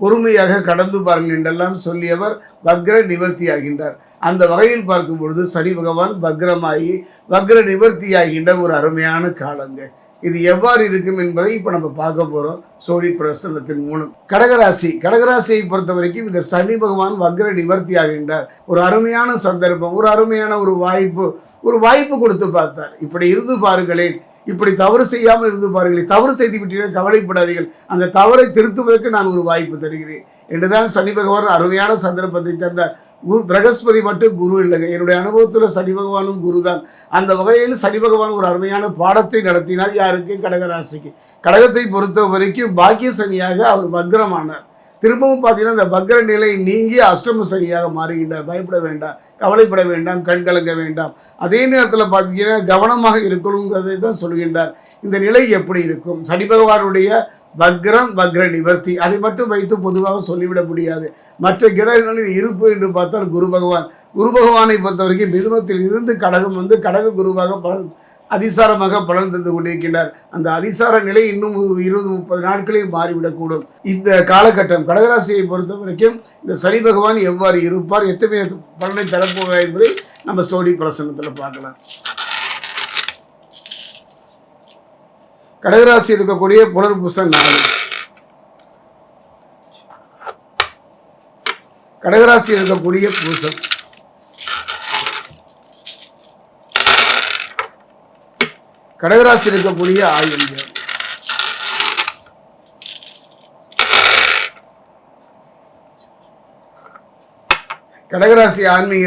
பொறுமையாக கடந்து பாருங்கள் என்றெல்லாம் சொல்லியவர் வக்ர நிவர்த்தி ஆகின்றார் அந்த வகையில் பார்க்கும் பொழுது சனி பகவான் வக்ரமாகி வக்ர நிவர்த்தி ஆகின்ற ஒரு அருமையான காலங்க. இது எவ்வாறு இருக்கும் என்பதை இப்போ நம்ம பார்க்க போகிறோம் சோழி பிரசன்னத்தின் மூலம். கடகராசி. கடகராசியை பொறுத்த வரைக்கும் இந்த சனி பகவான் வக்ர நிவர்த்தி ஆகின்றார் ஒரு அருமையான சந்தர்ப்பம் ஒரு அருமையான ஒரு வாய்ப்பு ஒரு வாய்ப்பு கொடுத்து பார்த்தார். இப்படி இருந்து பாருங்களேன். இப்படி தவறு செய்யாமல் இருந்து பாருங்களேன் தவறு செய்து விட்டீர்கள் கவலைப்படாதீர்கள். அந்த தவறை திருத்துவதற்கு நான் ஒரு வாய்ப்பு தருகிறேன். என்றுதான் சனி பகவான் அருமையான சந்தர்ப்பத்தை தந்தார் குரு பிரகஸ்பதி மட்டும் குரு இல்லைங்க. என்னுடைய அனுபவத்தில் சனி பகவானும் குரு தான் அந்த வகையில் சனி பகவான் ஒரு அருமையான பாடத்தை நடத்தினார் யாருக்கு? கடகராசிக்கு. கடகத்தை பொறுத்த வரைக்கும் பாக்கிய சனியாக அவர் பக்ரமானார் திரும்பவும் பார்த்தீங்கன்னா இந்த பக்ர நிலை நீங்கி அஷ்டம சரியாக மாறுகின்றார். பயப்பட வேண்டாம் கவலைப்பட வேண்டாம் கண் கலங்க வேண்டாம். அதே நேரத்தில் பார்த்தீங்கன்னா கவனமாக இருக்கணுங்கிறதை தான் சொல்கின்றார். இந்த நிலை எப்படி இருக்கும்? சனி பகவானுடைய வக்ரம் வக்ர நிவர்த்தி. அதை மட்டும் வைத்து பொதுவாக சொல்லிவிட முடியாது. மற்ற கிரகங்களின் இருப்பு என்று பார்த்தால் குரு பகவான். குரு பகவானை பொறுத்த வரைக்கும் மிதுனத்தில் இருந்து கடகம் வந்து கடக குருவாக பலன் அதிசாரமாக பலன் தந்து கொண்டிருக்கின்றார். அந்த அதிசார நிலை இன்னும் இருபது முப்பது நாட்களில் மாறிவிடக்கூடும். இந்த காலகட்டம் கடகராசியை பொறுத்த வரைக்கும் இந்த சனி பகவான் எவ்வாறு இருப்பார் எத்தனை பலனை தரப்போகிறார் என்பதை நம்ம சோடி பிரசனத்தில் பார்க்கலாம். கடகராசி இருக்கக்கூடிய புனர்பூசம் நாடு கடகராசி இருக்கக்கூடிய பூசம். கடகராசி இருக்கக்கூடிய ஆயுள் கடகராசி ஆன்மீக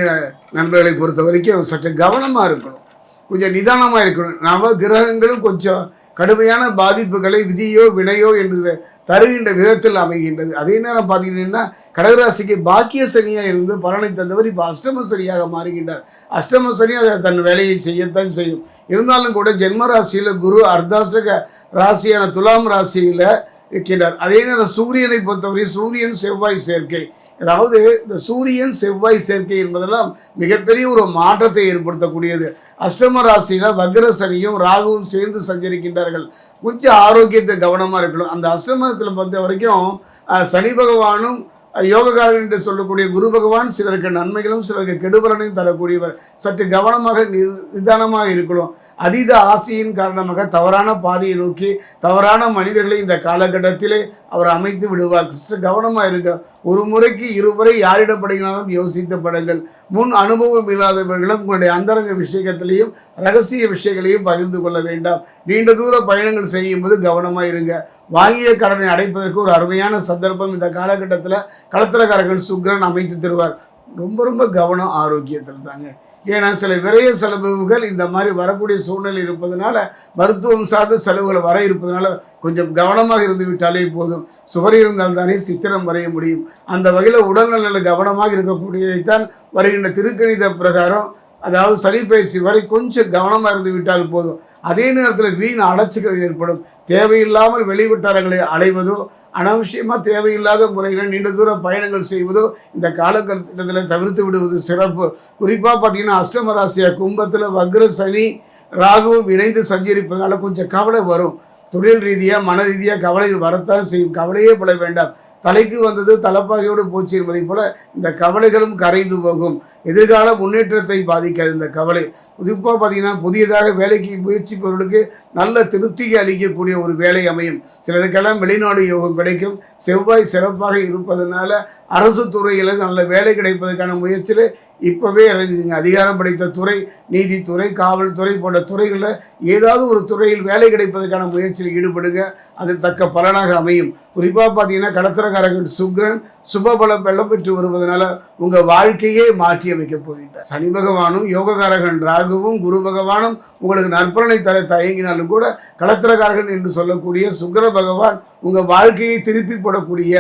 நண்பர்களை பொறுத்த வரைக்கும் சற்று கவனமாக இருக்கணும். கொஞ்சம் நிதானமாக இருக்கணும். நவ கிரகங்களும் கொஞ்சம் கடுமையான பாதிப்புகளை விதியோ வினையோ என்று தருகின்ற விதத்தில் அமைகின்றது. அதே நேரம் பார்த்தீங்கன்னா கடகராசிக்கு பாக்கிய சனியாக இருந்து பலனை தந்தவர் இப்போ அஷ்டம சனியாக மாறுகின்றார். அஷ்டம சனி அதை தன் வேலையை செய்யத்தான் செய்யும். இருந்தாலும் கூட ஜென்ம ராசியில் குரு அர்த்தாஷ்டக ராசியான துலாம் ராசியில் இருக்கின்றார். அதே நேரம் சூரியனை பொறுத்தவரை சூரியன் செவ்வாய் சேர்க்கை. அதாவது இந்த சூரியன் செவ்வாய் சேர்க்கை என்பதெல்லாம் மிகப்பெரிய ஒரு மாற்றத்தை ஏற்படுத்தக்கூடியது. அஷ்டம ராசியில் வக்ர சனியும் ராகுவும் சேர்ந்து சஞ்சரிக்கின்றார்கள். கொஞ்சம் ஆரோக்கியத்தை கவனமாக இருக்கணும். அந்த அஷ்டமத்தில் பொறுத்த வரைக்கும் சனி பகவானும் யோகக்காரன் என்று சொல்லக்கூடிய குரு பகவான் சிலருக்கு நன்மைகளும் சிலருக்கு கெடுபலனையும் தரக்கூடியவர். சற்று கவனமாக நி- நிதானமாக இருக்கணும். அதீத ஆசையின் காரணமாக தவறான பாதையை நோக்கி தவறான மனிதர்களை இந்த காலகட்டத்திலே அவர் அமைத்து விடுவார். கிறிஸ்து கவனமாக இருக்க ஒரு முறைக்கு இருமுறை யாரிடம் படுகிறாலும் யோசித்த படங்கள் முன் அனுபவம் இல்லாதவர்களும் உங்களுடைய அந்தரங்க விஷயத்திலையும் ரகசிய விஷயங்களையும் பகிர்ந்து கொள்ள வேண்டாம். நீண்ட தூர பயணங்கள் செய்யும் போது கவனமாக இருங்க. வாங்கிய கடனை அடைப்பதற்கு ஒரு அருமையான சந்தர்ப்பம் இந்த காலகட்டத்தில் களத்திரக்காரர்கள் சுக்கிரன் அமைத்து தருவார். ரொம்ப ரொம்ப கவனம் ஆரோக்கியத்தில் தாங்க. ஏன்னா சில விரைய செலவுகள் இந்த மாதிரி வரக்கூடிய சூழ்நிலை இருப்பதனால மருத்துவம் சார்ந்த செலவுகள் வர இருப்பதனால கொஞ்சம் கவனமாக இருந்து விட்டாலே போதும். சுவர் இருந்தால் தானே சித்திரம் வரைய முடியும். அந்த வகையில் உடல்நலில் கவனமாக இருக்கக்கூடியதைத்தான் வருகின்ற திருக்கணித பிரகாரம் அதாவது சளி பயிற்சி வரை கொஞ்சம் கவனமாக இருந்து விட்டால் போதும். அதே நேரத்தில் வீண் அடைச்சிக்கிறது ஏற்படும். தேவையில்லாமல் வெளிவட்டாரங்களை அலைவதோ அனாவசியமாக தேவையில்லாத முறையில் நீண்ட தூர பயணங்கள் செய்வதோ இந்த காலகட்டத்தில் தவிர்த்து விடுவது சிறப்பு. குறிப்பாக பார்த்தீங்கன்னா அஷ்டம ராசியா கும்பத்தில் வக்ர சனி ராகுவும் இணைந்து சஞ்சரிப்பதனால கொஞ்சம் கவலை வரும். தொழில் ரீதியாக மன ரீதியாக கவலை வரத்தான் செய்யும். கவலையே பட வேண்டாம். தலைக்கு வந்தது தலைப்பாகையோடு போச்சு என்பதைப் போல இந்த கவலைகளும் கரைந்து போகும். எதிர்கால முன்னேற்றத்தை பாதிக்காது இந்த கவலை. குறிப்பாக பார்த்தீங்கன்னா புதியதாக வேலைக்கு முயற்சிப்பவர்களுக்கு நல்ல திருப்தியை அளிக்கக்கூடிய ஒரு வேலை அமையும். சிலருக்கெல்லாம் வெளிநாடு யோகம் கிடைக்கும். செவ்வாய் சிறப்பாக இருப்பதனால அரசு துறையில் நல்ல வேலை கிடைப்பதற்கான முயற்சியில் இப்போவே இறங்குங்க அதிகாரம் படைத்த துறை நீதித்துறை காவல்துறை போன்ற துறைகளில் ஏதாவது ஒரு துறையில் வேலை கிடைப்பதற்கான முயற்சியில் ஈடுபடுங்க. அது தக்க பலனாக அமையும். குறிப்பாக பார்த்தீங்கன்னா கடத்திரக்காரர்கள் சுக்ரன் சுபபலம் வெள்ளம் பெற்று வருவதனால உங்கள் வாழ்க்கையே மாற்றி அமைக்கப் போகின்றார். சனி பகவானும் யோகக்காரகன் ராகுவும் குரு பகவானும் உங்களுக்கு நற்பலனை தர தயங்கினால் இருந்தாலும் கூட களத்திரக்காரகன் என்று சொல்லக்கூடிய சுக்கர பகவான் உங்கள் வாழ்க்கையை திருப்பி போடக்கூடிய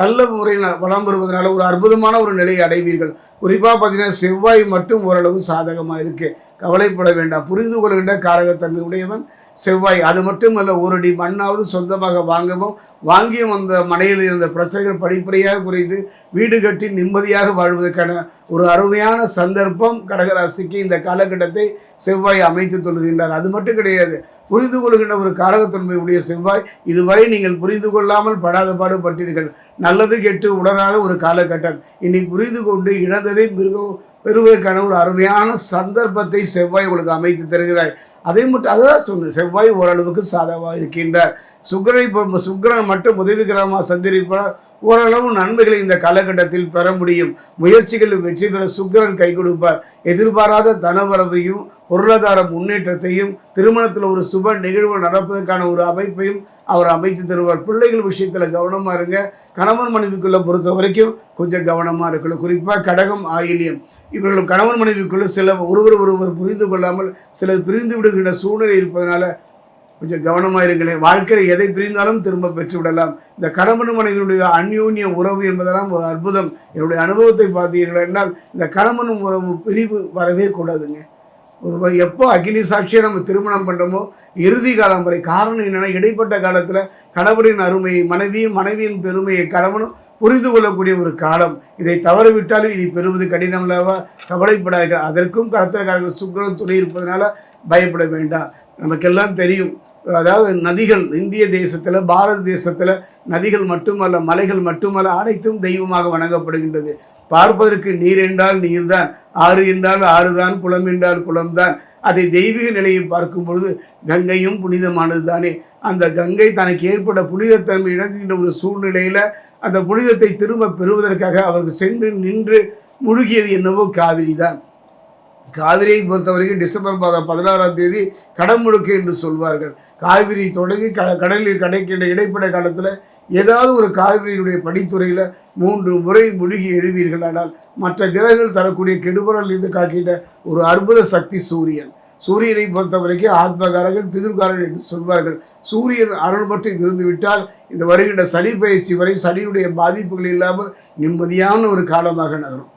நல்ல முறையில் வளம் வருவதனால ஒரு அற்புதமான ஒரு நிலையை அடைவீர்கள். குறிப்பாக பார்த்தீங்கன்னா செவ்வாய் மட்டும் ஓரளவு சாதகமாக இருக்கு. கவலைப்பட வேண்டாம். புரிந்து கொள்கின்ற காரகத்தன்மை உடையவன் செவ்வாய். அது மட்டுமல்ல ஒரு அடி மண்ணாவது சொந்தமாக வாங்கவும் வாங்கியும் அந்த மனையில் இருந்த பிரச்சனைகள் படிப்படியாக குறைந்து வீடு கட்டி நிம்மதியாக வாழ்வதற்கான ஒரு அருமையான சந்தர்ப்பம் கடகராசிக்கு இந்த காலகட்டத்தை செவ்வாய் அமைத்து தொழுகின்றார் அது மட்டும் கிடையாது. புரிந்து கொள்கின்ற ஒரு காரகத்தன்மை உடைய செவ்வாய் இதுவரை நீங்கள் புரிந்து கொள்ளாமல் படாத பாடுபட்டீர்கள் நல்லது கெட்டு உடனான ஒரு காலகட்டம். இனி புரிந்து கொண்டு இழந்ததை மிகவும் பெறுவதற்கான ஒரு அருமையான சந்தர்ப்பத்தை செவ்வாய் உங்களுக்கு அமைத்து தருகிறாய். அதே மட்டும் அதுதான் சொன்னேன் செவ்வாய் ஓரளவுக்கு சாதகமாக இருக்கின்றார். சுக்கரை இப்போ சுக்கரன் மட்டும் உதவிகரமாக சந்திரிப்பார் ஓரளவு நன்மைகளை இந்த காலகட்டத்தில் பெற முடியும். முயற்சிகளில் வெற்றி பெற சுக்கரன் கை கொடுப்பார். எதிர்பாராத தனவரவையும் பொருளாதார முன்னேற்றத்தையும் திருமணத்தில் ஒரு சுப நிகழ்வு நடப்பதற்கான ஒரு அமைப்பையும் அவர் அமைத்து தருவார். பிள்ளைகள் விஷயத்தில் கவனமாக இருங்க. கணவன் மனைவிக்குள்ளே பொறுத்த வரைக்கும் கொஞ்சம் கவனமாக இருக்கணும். குறிப்பாக கடகம் ஆயிலியம். இவர்கள் கணவன் மனைவிக்குள்ள சில ஒருவர் ஒருவர் புரிந்து கொள்ளாமல் சிலர் பிரிந்து விடுகின்ற சூழ்நிலை இருப்பதனால கொஞ்சம் கவனமாக இருக்கிறேன் வாழ்க்கையில் எதை பிரிந்தாலும் திரும்ப பெற்று விடலாம். இந்த கணவன் மனைவியினுடைய அந்யூன்ய உறவு என்பதெல்லாம் ஒரு அற்புதம். என்னுடைய அனுபவத்தை பார்த்தீர்கள் என்றால் இந்த கணவனும் உறவு பிரிவு வரவே கூடாதுங்க. ஒரு எப்போ அக்னி சாட்சியை நம்ம திருமணம் பண்ணுறோமோ இறுதி காலம் வரை காரணம் என்னென்னா இடைப்பட்ட காலத்தில் கடவுளின் அருமையை மனைவியும் மனைவியின் பெருமையை கணவனும் புரிந்து கொள்ளக்கூடிய ஒரு காலம். இதை தவறவிட்டாலும் இனி பெறுவது கடினம் அல்லவா? கவலைப்படாது அதற்கும் கடத்திரக்காரர்கள் சுக்கரம் துணை இருப்பதனால பயப்பட வேண்டாம். நமக்கெல்லாம் தெரியும். அதாவது நதிகள் இந்திய தேசத்தில் பாரத தேசத்தில் நதிகள் மட்டுமல்ல மலைகள் மட்டுமல்ல அனைத்தும் தெய்வமாக வணங்கப்படுகின்றது. பார்ப்பதற்கு நீர் என்றால் நீர்தான் ஆறு என்றால் ஆறுதான் குளம் என்றால் குளம்தான். அதை தெய்வீக நிலையை பார்க்கும் பொழுது கங்கையும் புனிதமானது தானே அந்த கங்கை தனக்கு ஏற்பட்ட புனிதத்தன்மை இழங்குகின்ற ஒரு சூழ்நிலையில் அந்த புனிதத்தை திரும்ப பெறுவதற்காக அவர்கள் சென்று நின்று முழுகியது என்னவோ காவிரி தான் காவிரியை பொறுத்தவரைக்கும் டிசம்பர் மாதம் பதினாறாம் தேதி கடமுழுக்கு என்று சொல்வார்கள். காவிரி தொடங்கி க கடலில் கிடைக்கின்ற இடைப்பட்ட காலத்தில் ஏதாவது ஒரு காவிரியினுடைய படித்துறையில் மூன்று முறை முழுகி எழுவீர்கள் ஆனால் மற்ற கிரகங்கள் தரக்கூடிய கெடுபரல் இருந்து காக்கின்ற ஒரு அற்புத சக்தி சூரியன். சூரியனை பொறுத்த வரைக்கும் ஆத்மகாரகன் பிதுர்காரன் என்று சொல்வார்கள். சூரியன் அருள் மட்டும் இருந்துவிட்டால் இந்த வருகின்ற சனி பயிற்சி வரை சனியுடைய பாதிப்புகள் இல்லாமல் நிம்மதியான ஒரு காலமாக நகரும்.